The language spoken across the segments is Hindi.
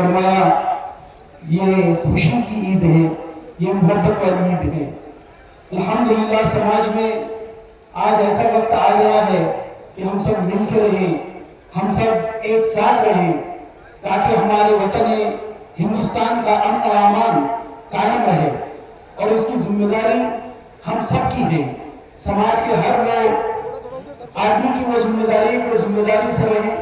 फरमाया, ये खुशी की ईद है, ये मोहब्बत वाली ईद है। अल्हम्दुलिल्लाह, समाज में आज ऐसा वक्त आ गया है कि हम सब मिल के रहें, हम सब एक साथ रहें, ताकि हमारे वतन हिंदुस्तान का अमन अमान कायम रहे और इसकी ज़िम्मेदारी हम सब की है। समाज के हर वो आदमी की वो ज़िम्मेदारी है कि वो ज़िम्मेदारी से रहे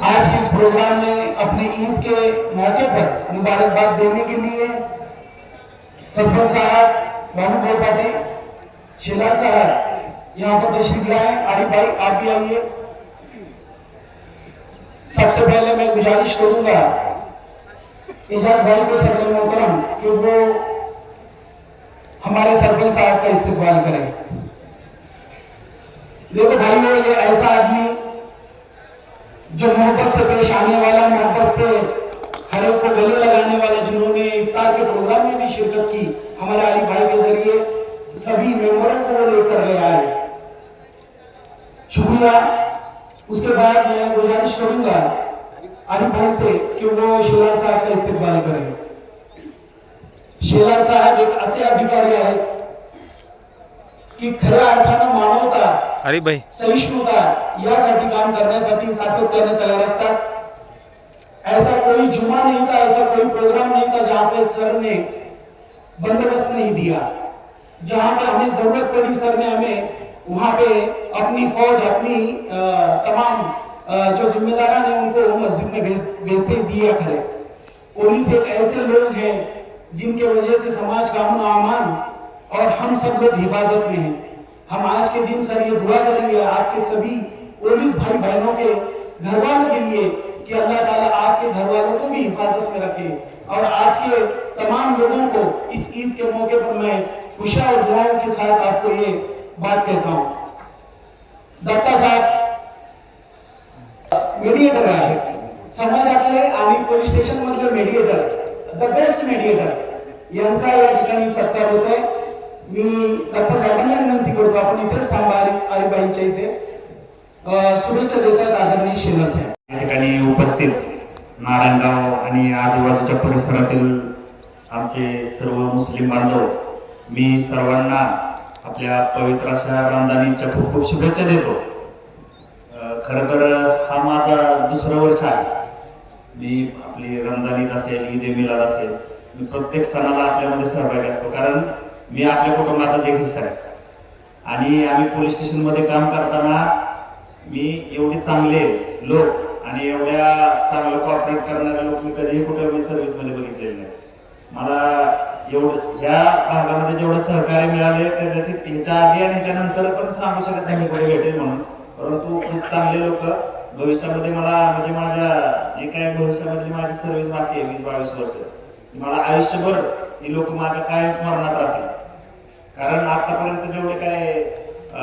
आज के इस प्रोग्राम में अपने ईद के मौके पर मुबारकबाद देने के लिए सरपंच साहब बाबू गोपाटी शिला साहब, यहाँ पर तशरीफ़ लाए। आरिफ भाई, आप भी आइए। सबसे पहले मैं गुजारिश करूँगा एजाज भाई को, सदर मोहतरम, कि वो हमारे सरपंच साहब का इस्तेमाल करें। देखो भाइयों, ये ऐसा आदमी जो मोहब्बत से पेश आने वाला, मोहब्बत से हर एक को गले लगाने वाला, जिन्होंने इफ्तार के प्रोग्राम में भी शिरकत की, हमारे आरिफ भाई के ज़रिए, सभी मेंबरों को वो लेकर ले आए। शुक्रिया। उसके बाद मैं गुजारिश करूँगा आरिफ भाई से कि वो शेलार साहब का इस्तेमाल करें। शेलार साहब एक ऐसे अधिकारी आहेत की खऱ्या अर्थानं मानवता अरे भाई। सहिष्णुता, यासाठी काम करण्यासाठी सातत्याने तयार असतात. ऐसा कोई जुमा नहीं था ऐसा कोई प्रोग्राम नहीं था जहाँ पे सर ने बंदोबस्त नहीं दिया. जहाँ पे हमें ज़रूरत पड़ी सर ने हमें वहाँ पे अपनी फौज, अपनी तमाम जो जिम्मेदार ने उनको मस्जिद में भेज, भेजते दिया खड़े पुलिस एक ऐसे लोग हैं जिनके वजह से समाज का अमन अमान और हम सब लोग हिफाजत में हैं। हम आज के दिन सर ये दुआ करेंगे आपके सभी पुलिस भाई बहनों के घर वालों के लिए कि अल्लाह ताला आपके घर वालों को भी हिफाजत में रखे और आपके तमाम लोगों को इस ईद के मौके पर मैं खुशियाँ और दुआओं के साथ आपको ये बात कहता हूँ। दत्ता साहब मीडिएटर आहेत समाजातले आणि पोलीस स्टेशन मधले मीडिएटर द बेस्ट मीडिएटर यांचा या ठिकाणी सत्कार मी दत्ता साहेबांना विनंती करतो आपण इथेच थांबा आरिफ इथे. शुभेच्छा देतात आदरणीय शेलार साहेब. या ठिकाणी उपस्थित नारायणगाव आणि आजूबाजूच्या परिसरातील आमचे सर्व मुस्लिम बांधव मी सर्वांना आपल्या पवित्र अशा रमजानीच्या खूप खूप शुभेच्छा देतो. खरं तर हा माझा दुसरं वर्ष आहे. मी आपली रमजान ईद असेल ईद ए मिलाद असेल मी प्रत्येक सणाला आपल्यामध्ये सहभागी असतो. कारण मी आपल्या कुटुंबाचा जे हिस्सा आहे. आणि आम्ही पोलीस स्टेशनमध्ये काम करताना मी एवढे चांगले लोक आणि एवढ्या चांगलं कॉपरेट करणारे लोक मी कधीही कुठे मी सर्व्हिसमध्ये बघितलेले नाही. मला एवढं या भागामध्ये जेवढं सहकार्य मिळाले कदाचित ह्याच्या आधी आणि त्यानंतर पण सांगू शकत नाही मी कुठे भेटेल म्हणून. परंतु खूप चांगले लोक भविष्यामध्ये मला म्हणजे माझ्या जे काय भविष्यामधली माझी सर्व्हिस बाकी आहे वीस बावीस वर्ष मला आयुष्यभर ही लोक माझ्या काय स्मरणात राहतील. कारण आतापर्यंत जेवढे काय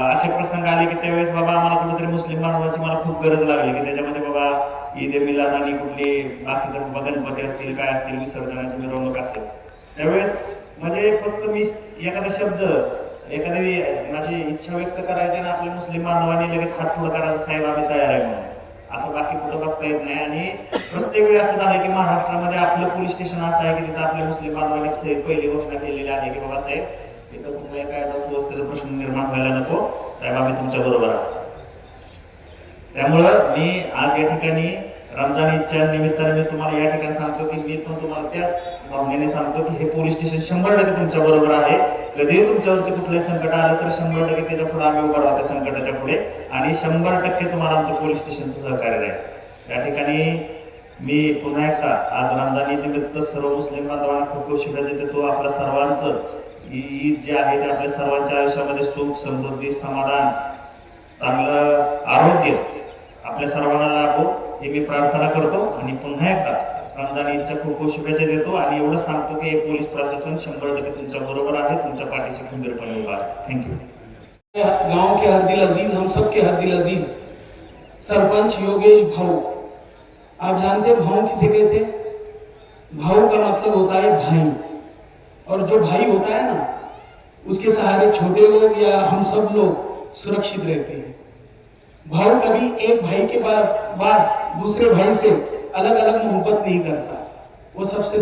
असे प्रसंग आले की त्यावेळेस बाबा आम्हाला कुठेतरी मुस्लिम बांधवांची मला खूप गरज लागली की त्याच्यामध्ये बाबा ईद ए मिलाद आणि कुठली बाकीचे बाबा गणपती असतील काय असतील विसर्जनाची मिरवणूक असेल. त्यावेळेस म्हणजे फक्त मी एखादा शब्द एखादी माझी इच्छा व्यक्त करायची आणि आपल्या मुस्लिम बांधवांनी लगेच हात पुढे करायचं साहेब आम्ही तयार आहे म्हणून. असं बाकी कुठं बघता येत नाही. आणि प्रत्येक वेळी असं झालं की महाराष्ट्रामध्ये आपलं पोलीस स्टेशन असं आहे की तिथं आपल्या मुस्लिम बांधवांनी पहिली घोषणा केलेली आहे की बाबा साहेब इथं कुठलाही कायदा सुव्यवस्थेचा प्रश्न निर्माण व्हायला नको. साहेब आम्ही तुमच्या बरोबर आहोत. त्यामुळं मी आज या ठिकाणी रमजान ईदच्या निमित्ताने मी तुम्हाला या ठिकाणी सांगतो की मी पण तुम्हाला त्या भावनेने सांगतो की हे पोलीस स्टेशन शंभर टक्के तुमच्या बरोबर आहे. कधीही तुमच्यावरती कुठलंही संकट आलं तर शंभर टक्के त्याच्या पुढे आम्ही उभा राहतो संकटाच्या पुढे. आणि शंभर टक्के तुम्हाला आमचं पोलीस स्टेशनचं सहकार्य राहील. या ठिकाणी मी पुन्हा एकदा आज रमजान ईदनिमित्त सर्व मुस्लिम बांधवांना खूप खूप शुभेच्छा देतो. आपल्या सर्वांचं ईद जे ते आपल्या सर्वांच्या आयुष्यामध्ये सुख, समृद्धी, समाधान, चांगलं आरोग्य आपल्या सर्वांना लाभो, हे मी प्रार्थना करतो. आणि पुन्हा रमज़ान ईदच्या खूप खूप शुभेच्छा देतो. आणि एवढं सांगतो की हे पोलीस प्रशासन शंभर टक्के तुमच्या बरोबर आहे. तुमच्या पाठीशी खंबीरपणे उभा आहे. थँक्यू गाँव के हर दिल अज़ीज़, हम सब के हर दिल अज़ीज़। सरपंच योगेश भाऊ। आप जानते हैं भाऊ किसे कहते हैं? भाऊ का मतलब होता है भाई। और जो भाई होता है ना, उसके सहारे छोटे लोग या हम सब लोग सुरक्षित रहते हैं। भाऊ कभी एक भाई के बाद बाद दूसरे भाई से अलग अलग मोहब्बत नहीं करता। वो सबसे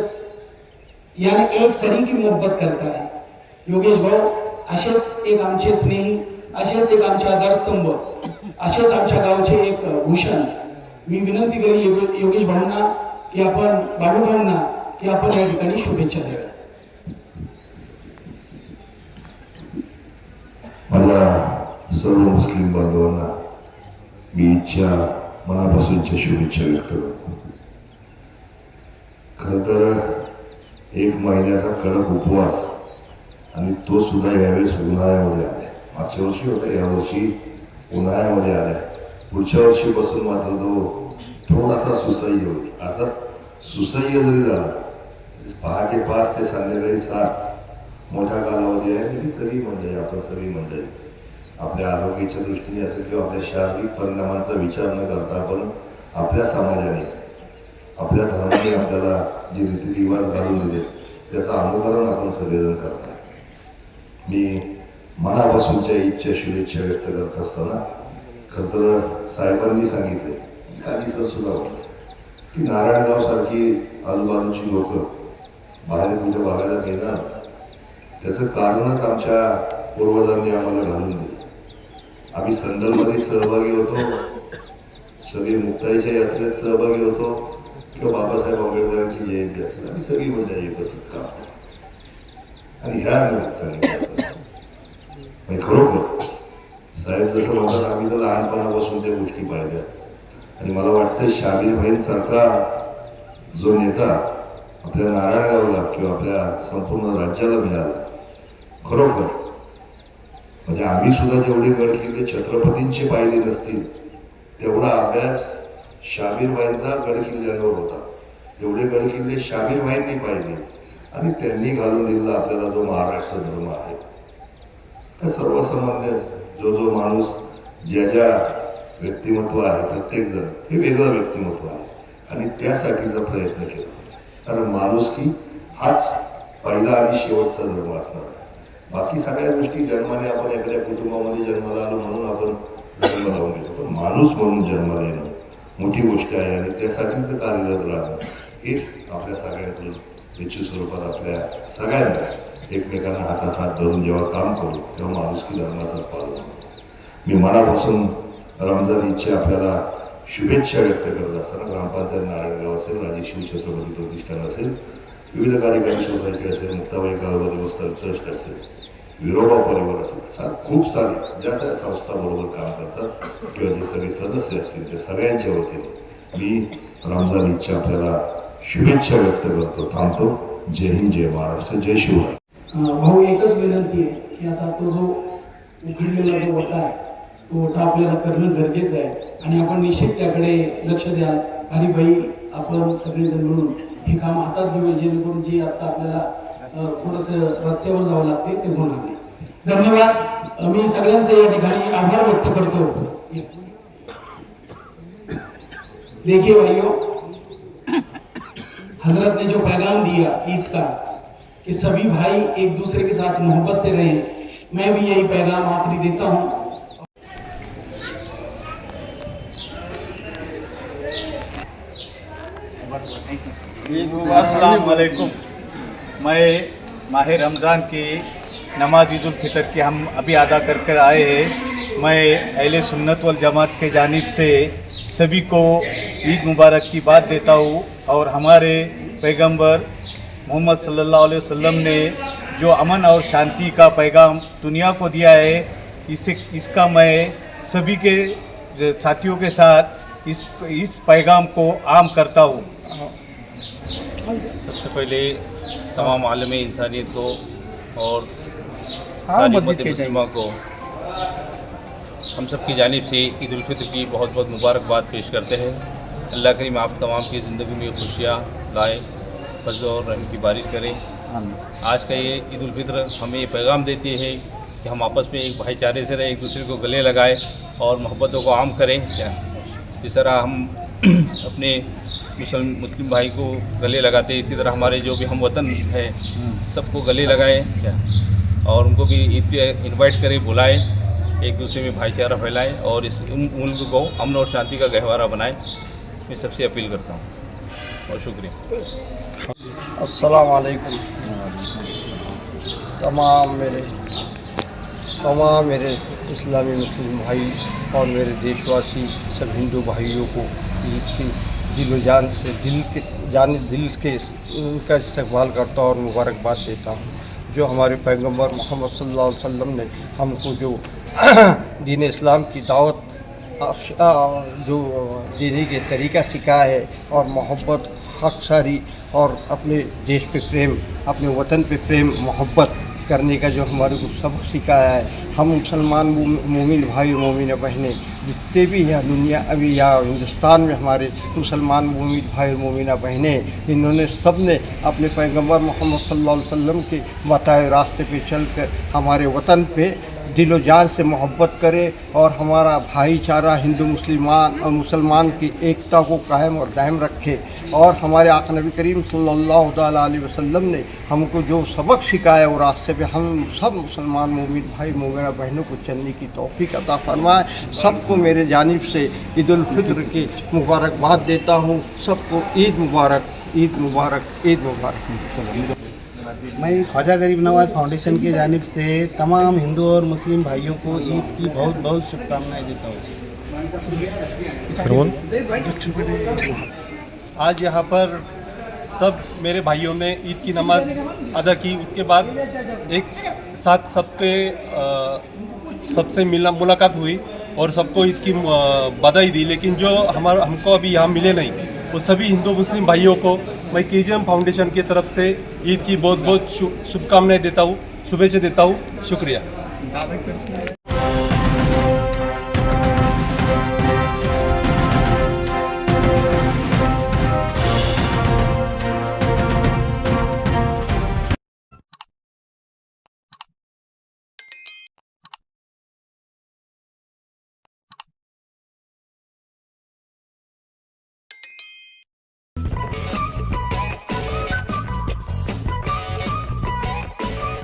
यानी एक सरी की मोहब्बत करता है। योगेश भाऊ असेच एक आमचे स्नेही असेच एक आमचे आधारस्तंभ असेच आमच्या गावचे एक भूषण। मी विनंती योगे- योगेश भाऊंना की आपण बाळू भाऊंना की आपण या शुभेच्छा द्याव्या मला सर्व मुस्लिम बांधवांना मी इच्छा मनापासूनच्या शुभेच्छा व्यक्त करतो. खरं तर एक महिन्याचा कडक उपवास आणि तो सुद्धा यावेळेस उन्हाळ्यामध्ये आलाय. मागच्या वर्षी होता यावर्षी उन्हाळ्यामध्ये आलाय. पुढच्या वर्षीपासून मात्र तो थोडासा सुसह्य होईल. अर्थात सुसह्य जरी झाला पहाटे पाच ते संध्याकाळी सात मोठा कालावधी आहे आणि सगळी मंडळी आपण सगळी मंडळी आपल्या आरोग्याच्या दृष्टीने असेल किंवा आपल्या शारीरिक परिणामांचा विचार न करता आपण आपल्या समाजाने आपल्या धर्माने आपल्याला जे रीतिरिवाज घालून दिले त्याचं अनुकरण आपण सगळेजण करताय मी मनापासूनच्या इच्छा शुभेच्छा व्यक्त करत असताना खरं तर साहेबांनी सांगितले काही सर सुद्धा होते की नारायणगाव सारखी आजूबाजूची लोक बाहेर कुठे बघायला मिळणार नाही. त्याचं कारणच आमच्या पूर्वजांनी आम्हाला घालून दिलं. आम्ही संदलमध्ये सहभागी होतो. सगळी मुक्ताईच्या यात्रेत सहभागी होतो. किंवा बाबासाहेब आंबेडकरांची जयंती असेल. आम्ही सगळी मंडळी एकत्रित काम करतो. आणि ह्या निमित्ताने खरोखर साहेब जसं म्हणतात आम्ही तर लहानपणापासून त्या गोष्टी पाहिल्या. आणि मला वाटतं शाबीर भाईंसारखा जो नेता आपल्या नारायणगावला किंवा आपल्या संपूर्ण राज्याला मिळाला खरोखर. म्हणजे आम्ही सुद्धा जेवढे गड किल्ले छत्रपतींचे पाहिले नसतील तेवढा अभ्यास शाबीरबाईंचा गड किल्ल्यांवर होता. जेवढे गड किल्ले शाबीरबाईंनी पाहिले आणि त्यांनी घालून दिलेला आपल्याला जो महाराष्ट्र धर्म आहे तर सर्वसामान्य जो जो माणूस ज्या ज्या व्यक्तिमत्व आहे प्रत्येकजण हे वेगळं व्यक्तिमत्व आहे. आणि त्यासाठीचा प्रयत्न केला. कारण माणुसकी हाच पहिला आणि शेवटचा धर्म असणार आहे. बाकी सगळ्या गोष्टी जन्माने आपण एखाद्या कुटुंबामध्ये जन्माला आलो म्हणून आपण जन्म लावून घेतो. पण माणूस म्हणून जन्माला येणं मोठी गोष्ट आहे आणि त्यासाठीच कार्यरत राहणं हे आपल्या सगळ्यांकडून निश्चित स्वरूपात आपल्या सगळ्यांनाच एकमेकांना हातात हात धरून जेव्हा काम करू तेव्हा माणुसकी धर्माचाच पालन होतो. मी मनापासून रमजान इच्छा आपल्याला शुभेच्छा व्यक्त करत असताना ग्रामपंचायत नारायणगाव असेल राजेश्री छत्रपती प्रतिष्ठान असेल विविध कार्यकारी सोसायटी असेल मुक्ताबाई गाव देवस्थान ट्रस्ट असेल विरोबा परिवार असेल सा खूप सारे ज्या सगळ्या संस्थाबरोबर काम करतात किंवा जे सगळे सदस्य असतील त्या सगळ्यांच्या वतीने मी रमजान इच्छा आपल्याला शुभेच्छा व्यक्त करतो थांबतो. जय हिंद जय महाराष्ट्र जय शिवराय. भाऊ एकच विनंती आहे की आता तो जो उघडलेला जो ओटा आहे तो ओटा आपल्याला करणं गरजेचं आहे. आणि आपण निश्चित त्याकडे लक्ष द्याल. आणि भाई आपण सगळेजण मिळून काम हातात घेऊ जेणेकरून जे आता आपल्याला थोडंसं रस्त्यावर जावं लागते ते होणार नाही धन्यवाद. मी सगळ्यांचे या ठिकाणी आभार व्यक्त करतो. देखिए भाइयों, हज़रत ने जो पैगाम दिया ईद का, कि सभी भाई एक दूसरे के साथ मोहब्बत से रहें, मैं भी यही पैगाम आखिरी देता हूँ। अस्सलाम वालेकुम मैं माह रमज़ान की नमाज़ ईद फितर की हम अभी अदा कर कर आए हैं। मैं अहले सुन्नत वल जमात के जानिब से सभी को ईद मुबारक की बात देता हूँ और हमारे पैगंबर मोहम्मद सल्लल्लाहु अलैहि वसल्लम ने जो अमन और शांति का पैगाम दुनिया को दिया है इससे इसका मैं सभी के, साथियों के साथ इस इस पैगाम को आम करता हूँ। पहले तमाम आलम इंसानियत को और हाँ, के मुस्लिमा को हम सब की जानब से ईद उल फितर की बहुत बहुत मुबारकबाद पेश करते हैं। अल्लाह करीम आप तमाम की ज़िंदगी में खुशियाँ लाए फजल और रहम की बारिश करें। आज का ये ईद उल फितर हमें ये पैगाम देती है कि हम आपस में एक भाईचारे से रहे एक दूसरे को गले लगाए और मोहब्बतों को आम करें। इस तरह हम अपने मुसलम मुस्लिम भाई को गले लगाते इसी तरह हमारे जो भी हम वतन है, सबको गले लगाए और उनको भी ईद पे इन्वाइट करें, बुलाएँ, एक दूसरे में भाईचारा फैलाएँ और इस मुल्क को अमन और शांति का गहवारा बनाएँ। मैं सबसे अपील करता हूँ। और शुक्रिया। अस्सलाम वालेकुम तमाम मेरे तमाम मेरे इस्लामी मुस्लिम भाई और मेरे देशवासी, सब हिंदू भाइयों को ईद की दिलो जान से, दिल के, जान दिल के, उनका इस्तेमाल करता हूँ और मुबारकबाद देता हूँ, जो हमारे पैगंबर मोहम्मद सल्लल्लाहु अलैहि वसल्लम ने हमको जो दीन इस्लाम की दावत जो देने के तरीका सिखाया है और मोहब्बत हकसारी और अपने देश पे प्रेम, अपने वतन पे प्रेम, मोहब्बत करने का जो हमारे को सबक सिखाया है। हम मुसलमान मोमिन भाई मोमिन बहने, जितने भी हैं दुनिया, अभी या हिंदुस्तान में हमारे मुसलमान मोमिन भाई मोमिना बहनें, इन्होंने सबने अपने पैगंबर मोहम्मद सल्लल्लाहु अलैहि वसल्लम के बताए रास्ते पे चल कर हमारे वतन पे दिलो जान से मोहब्बत करे और हमारा भाईचारा हिंदू, मुसलमान और मुसलमान की एकता को कायम और दायम रखे। और हमारे आका नबी करीम सल्लल्लाहु वसल्लम ने हमको जो सबक सिखाया, वो रास्ते पे हम सब मुसलमान, मोमिन भाई मोमिना बहनों को चलने की तौफीक अता फरमाए। सबको मेरे जानिब से ईद की मुबारकबाद देता हूँ। सबको ईद मुबारक ईद मुबारक ईद मुबारक। मैं ख्वाजा गरीब नवाज़ फाउंडेशन की जानब से तमाम हिंदू और मुस्लिम भाइयों को ईद की बहुत बहुत शुभकामनाएँ देता हूँ। आज यहाँ पर सब मेरे भाइयों ने ईद की नमाज़ अदा की। उसके बाद एक साथ सबके सबसे मिला मुलाकात हुई और सबको ईद की बधाई दी। लेकिन जो हमारा हमको अभी यहाँ मिले नहीं वो सभी हिंदू मुस्लिम भाइयों को मैं के फाउंडेशन की तरफ़ से ईद की बहुत बहुत शुभकामनाएँ देता हूँ, शुभेच्छा देता हूँ। शुक्रिया।